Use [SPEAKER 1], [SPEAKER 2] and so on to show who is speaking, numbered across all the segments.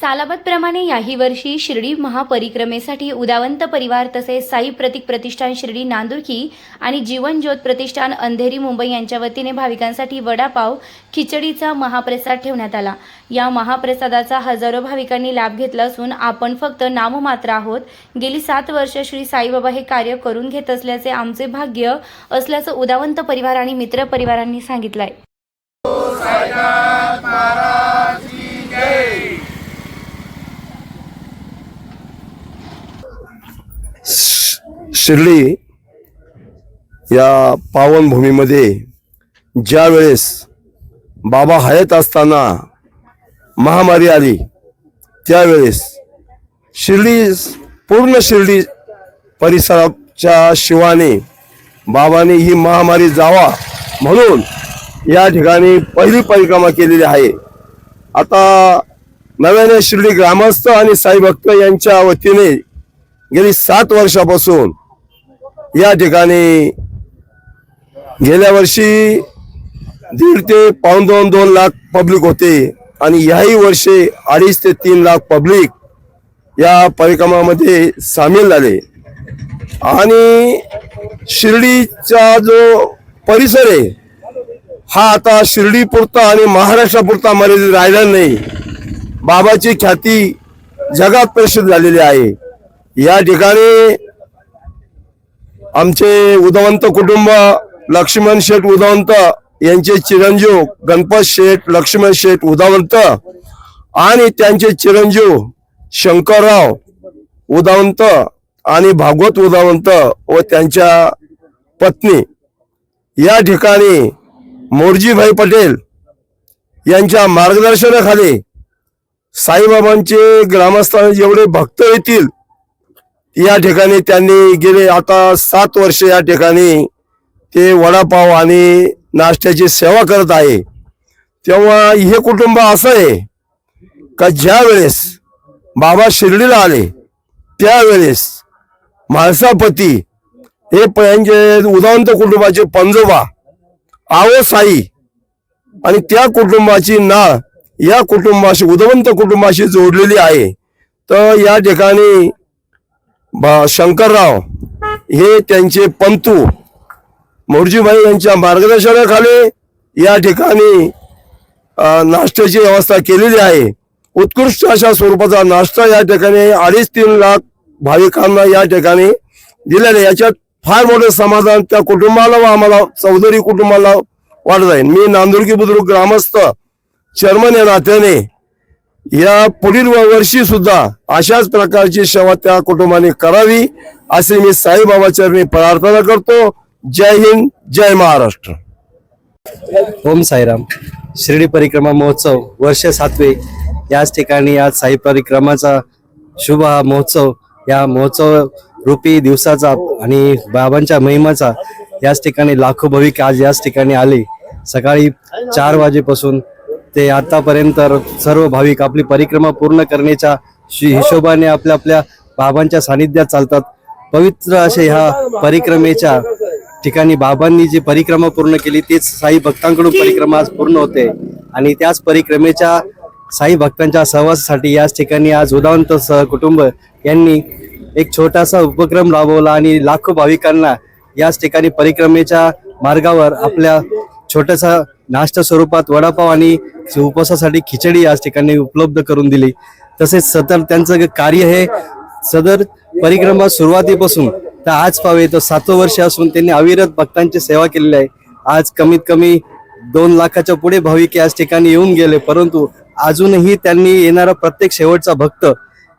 [SPEAKER 1] सालाबतप्रमाणे याही वर्षी शिर्डी महापरिक्रमेसाठी उदावंत परिवार तसेच साई प्रतीक प्रतिष्ठान शिर्डी नांदुरकी आणि जीवन ज्योत प्रतिष्ठान अंधेरी मुंबई यांच्या वतीने भाविकांसाठी वडापाव खिचडीचा महाप्रसाद ठेवण्यात आला. या महाप्रसादाचा हजारो भाविकांनी लाभ घेतला असून आपण फक्त नाममात्र आहोत. गेली सात वर्ष श्री साईबाबा हे कार्य करून घेत असल्याचे आमचे भाग्य असल्याचं उदावंत परिवार आणि मित्र परिवारांनी सांगितलं आहे
[SPEAKER 2] शिर्डी या पावनभूमीमध्ये ज्या वेळेस बाबा हयात असताना महामारी आली त्यावेळेस शिर्डी पूर्ण शिर्डी परिसराच्या शिवाने बाबाने ही महामारी जावा म्हणून या ठिकाणी पहिली परिक्रमा केलेली आहे. आता नव्याने शिर्डी ग्रामस्थ आणि साईभक्त यांच्या वतीने गेली सात वर्षापासून या ठिकाणी गेल्या वर्षी दीड ते पाऊन दोन दोन लाख पब्लिक होते आणि याही वर्षी अडीच ते तीन लाख पब्लिक या परिक्रमामध्ये सामील झाले. आणि शिर्डीचा जो परिसर आहे हा आता शिर्डीपुरता आणि महाराष्ट्रापुरता मर्यादित राहिला नाही. बाबाची ख्याती जगात प्रसिद्ध झालेली आहे. या ठिकाणी आमचे उदवंत कुटुंब लक्ष्मण शेठ उदवंत यांचे चिरंजीव गणपत शेठ लक्ष्मण शेठ उदावंत आणि त्यांचे चिरंजीव शंकरराव उदावंत आणि भागवत उदावंत व त्यांच्या पत्नी. या ठिकाणी मोरजीभाई पटेल यांच्या मार्गदर्शनाखाली साईबाबांचे ग्रामस्थान जेवढे भक्त येतील या ठिकाणी त्यांनी गेले आता सात वर्ष या ठिकाणी ते वडापाव आणि नाश्त्याची सेवा करत आहे. तेव्हा हे कुटुंब असं आहे का ज्या वेळेस बाबा शिर्डीला आले त्यावेळेस म्हाळसापती हे यांचे उदावंत कुटुंबाचे पंजोबा आवो साई आणि त्या कुटुंबाची नाळ या कुटुंबाशी उदवंत कुटुंबाशी जोडलेली आहे. तर या ठिकाणी शंकरराव हे त्यांचे पंतू. मोरजीभाई यांच्या मार्गदर्शनाखाली या ठिकाणी नाश्त्याची व्यवस्था केलेली आहे. उत्कृष्ट अशा स्वरूपाचा नाश्ता या ठिकाणी अडीच तीन लाख भाविकांना या ठिकाणी दिलेला आहे. याच्यात फार मोठं समाधान त्या कुटुंबाला व आम्हाला चौधरी कुटुंबाला वाटत आहे. मी नांदुर्गी बुद्रुक ग्रामस्थ चेअरमन या नात्याने या पुढील वर्षी सुद्धा अशाच प्रकारची सेवा त्या कुटुंबाने करावी असे मी साईबाबाच्या मी प्रार्थना करतो. जय हिंद जय महाराष्ट्र.
[SPEAKER 3] ओम साईराम. शिर्डी परिक्रमा महोत्सव वर्ष सातवे. याच ठिकाणी आज साई परिक्रमाचा शुभ हा महोत्सव या महोत्सव रूपी दिवसाचा आणि बाबांच्या महिमाचा याच ठिकाणी लाखो भाविक आज याच ठिकाणी आले. सकाळी चार वाजेपासून ते आतापर्यंत सर्व भाविक आपली परिक्रमा पूर्ण करण्याच्या हिशोबाने आपल्या आपल्या बाबांच्या सानिध्यात चालतात. पवित्र असे ह्या परिक्रमेच्या ठिकाणी बाबांनी जी परिक्रमा पूर्ण केली तीच साई भक्तांकडून परिक्रमा आज पूर्ण होते. आणि त्याच परिक्रमेच्या साई भक्तांच्या सहवासासाठी याच ठिकाणी आज उदावंत सह कुटुंब यांनी एक छोटासा उपक्रम राबवला आणि लाखो भाविकांना याच ठिकाणी परिक्रमेच्या मार्गावर आपल्या छोटासा नाश्ता स्वरूपात वडापाव आणि उपवासासाठी खिचडी याच ठिकाणी उपलब्ध करून दिली. तसेच सदर त्यांचं कार्य हे सदर परिक्रमा सुरुवातीपासून तर आज पावे तर सातो वर्ष असून त्यांनी अविरत भक्तांची सेवा केलेली आहे. आज कमीत कमी दोन लाखाच्या पुढे भाविक याच ठिकाणी येऊन गेले परंतु अजूनही त्यांनी येणारा प्रत्येक शेवटचा भक्त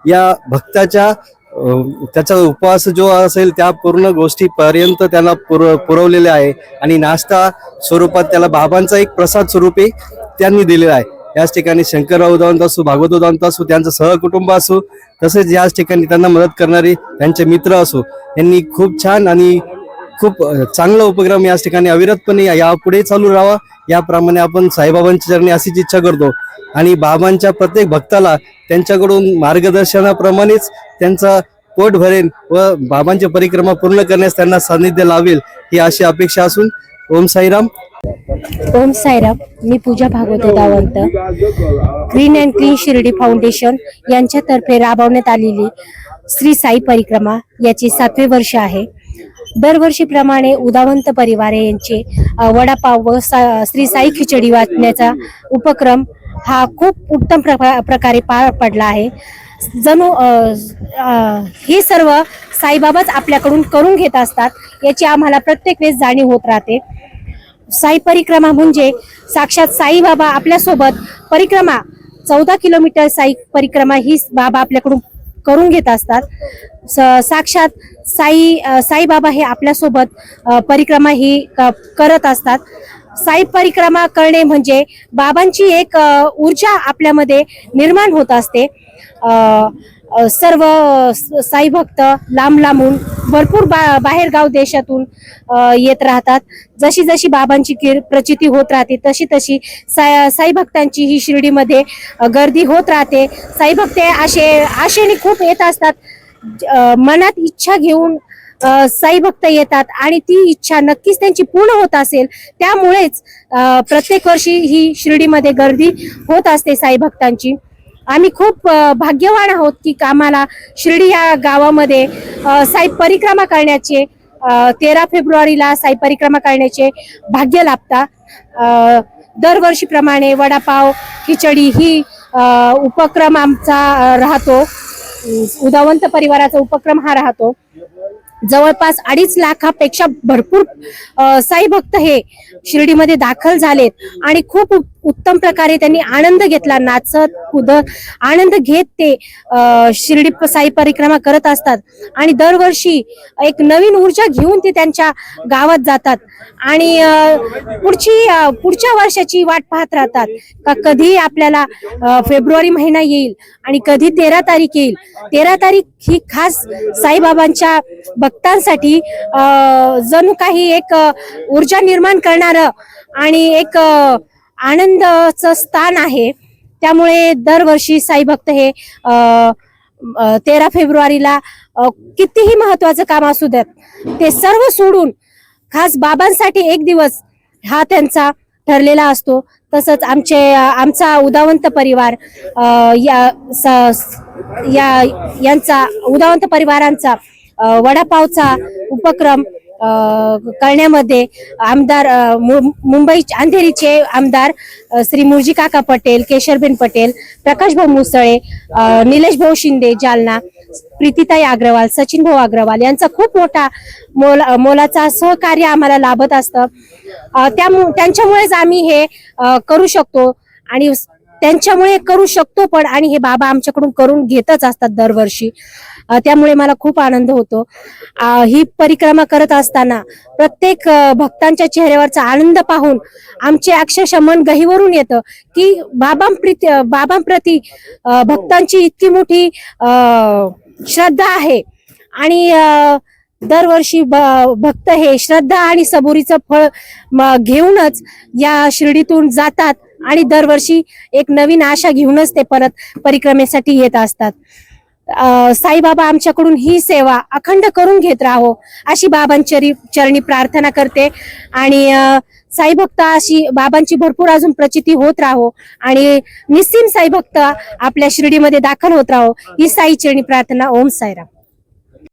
[SPEAKER 3] या भक्ताच्या त्याचा उपवास जो असेल त्या पूर्ण गोष्टीपर्यंत त्याला पुर पुरवलेले आहे. आणि नाश्ता स्वरूपात त्याला बाबांचा एक प्रसाद स्वरूपी त्यांनी दिलेला आहे. याच ठिकाणी शंकरराव उदावंत असो भागवत उदावंत असो त्यांचं सहकुटुंब असो तसेच याच ठिकाणी त्यांना मदत करणारे त्यांचे मित्र असो यांनी खूप छान आणि खूप चांगला उपक्रम याच ठिकाणी. अविरतपणे यापुढे चालू राहावा. याप्रमाणे आपण साईबाबांच्या चरणी अशीच इच्छा करतो. आणि बाबांच्या प्रत्येक भक्ताला त्यांच्याकडून मार्गदर्शनाप्रमाणेच त्यांचा पोट भरेल व बाबांची परिक्रमा पूर्ण करण्यास त्यांना सान्निध्य लावेल ही अशी अपेक्षा असून ओम साईराम.
[SPEAKER 4] ओम साईराम मी Pooja Bhagwat दावंत. Green and clean Shirdi foundation यांच्यातर्फे राबवण्यात आलेली श्री साई परिक्रमा याची सातवे वर्ष आहे. दरवर्षीप्रमाणे उदावंत परिवारे यांचे वडापाव व सा- श्री साई खिचडी वाचण्याचा उपक्रम हा खूप उत्तम प्रकारे पार पडला आहे. जणू हे सर्व साईबाबाच आपल्याकडून करून घेत असतात याची आम्हाला प्रत्येक वेळेस जाणीव होत राहते. साई परिक्रमा म्हणजे साक्षात साईबाबा आपल्यासोबत परिक्रमा चौदा किलोमीटर साई परिक्रमा ही बाबा आपल्याकडून करून घेत असतात. स- साक्षात साई साईबाबा हे आपल्यासोबत परिक्रमा ही क- करत असतात. साई परिक्रमा करणे म्हणजे बाबांची एक ऊर्जा आपल्यामध्ये निर्माण होत असते. सर्व स- साई भक्त लांब लांबून भरपूर बा बाहेर गाव देशातून येत राहतात. जशी जशी बाबांची किर प्रचिती होत राहते तशी तशी साई साई भक्तांची ही शिर्डीमध्ये गर्दी होत राहते. साई भक्त हे असे आशेने खूप येत असतात. ज- मनात इच्छा घेऊन साईभक्त साई भक्त येतात आणि ती इच्छा नक्कीच त्यांची पूर्ण होत असेल त्यामुळेच प्रत्येक वर्षी ही शिर्डीमध्ये गर्दी होत असते साई भक्तांची. आम्ही खूप भाग्यवान आहोत की आम्हाला शिर्डी या गावामध्ये साई परिक्रमा करण्याचे तेरा फेब्रुवारीला साई परिक्रमा करण्याचे भाग्य लाभता. दरवर्षीप्रमाणे वडापाव खिचडी ही उपक्रम आमचा राहतो. उदावंत परिवाराचा उपक्रम हा राहतो. जवळपास अडीच लाखापेक्षा भरपूर साई भक्त हे शिर्डीमध्ये दाखल झालेत. आणि खूप उत्तम प्रकारे त्यांनी आनंद घेतला नाचत कुदत आनंद घेत ते शिर्डी साई परिक्रमा करत असतात. आणि दरवर्षी एक नवीन ऊर्जा घेऊन ते त्यांच्या गावात जातात. आणि पुढची पुढच्या वर्षाची वाट पाहत राहतात का कधी आपल्याला फेब्रुवारी महिना येईल आणि कधी तेरा तारीख येईल. तेरा तारीख ही खास साईबाबांच्या भक्तांसाठी जणू काही एक ऊर्जा निर्माण करणारं आणि एक आनंदाचं स्थान आहे. त्यामुळे दरवर्षी साई भक्त हे तेरा फेब्रुवारीला कितीही महत्वाचं काम असू द्यात ते सर्व सोडून खास बाबांसाठी एक दिवस हा त्यांचा ठरलेला असतो. तसंच आमचे आमचा उदावंत परिवार या स- या यांचा उदावंत परिवारांचा वडापावचा उपक्रम करण्यामध्ये आमदार मुंबई अंधेरीचे आमदार श्री मुरजी काका पटेल केशरबेन पटेल प्रकाश भाऊ मुसळे निलेश भाऊ शिंदे जालना प्रीतीताई अग्रवाल सचिन भाऊ अग्रवाल यांचा खूप मोठा मोल मोलाचा सहकार्य आम्हाला लाभत असतं. त्यामुळे त्यामु त्यांच्यामुळेच आम्ही हे करू शकतो आणि त्यांच्यामुळे करू शकतो पण आणि हे बाबा आमच्याकडून करून घेतच असतात दरवर्षी. त्यामुळे मला खूप आनंद होतो. ही परिक्रमा करत असताना प्रत्येक भक्तांच्या चेहऱ्यावरचा आनंद पाहून आमचे अक्षरशः मन गहीवरून येतं की बाबांप्रती बाबांप्रती भक्तांची इतकी मोठी श्रद्धा आहे. आणि दरवर्षी भक्त हे श्रद्धा आणि सबुरीचं फळ घेऊनच या शिर्डीतून जातात. आणि दरवर्षी एक नवीन आशा घेऊनच ते परत परिक्रमेसाठी येत असतात. साईबाबा आमच्याकडून ही सेवा अखंड करून घेत राहो अशी बाबांचरी चरणी प्रार्थना करते. आणि साई भक्त अशी बाबांची भरपूर अजून प्रचिती होत राहो. आणि निस्सीम साई भक्त आपल्या शिर्डीमध्ये दाखल होत राहो. ही साई चरणी प्रार्थना ओम साईराम.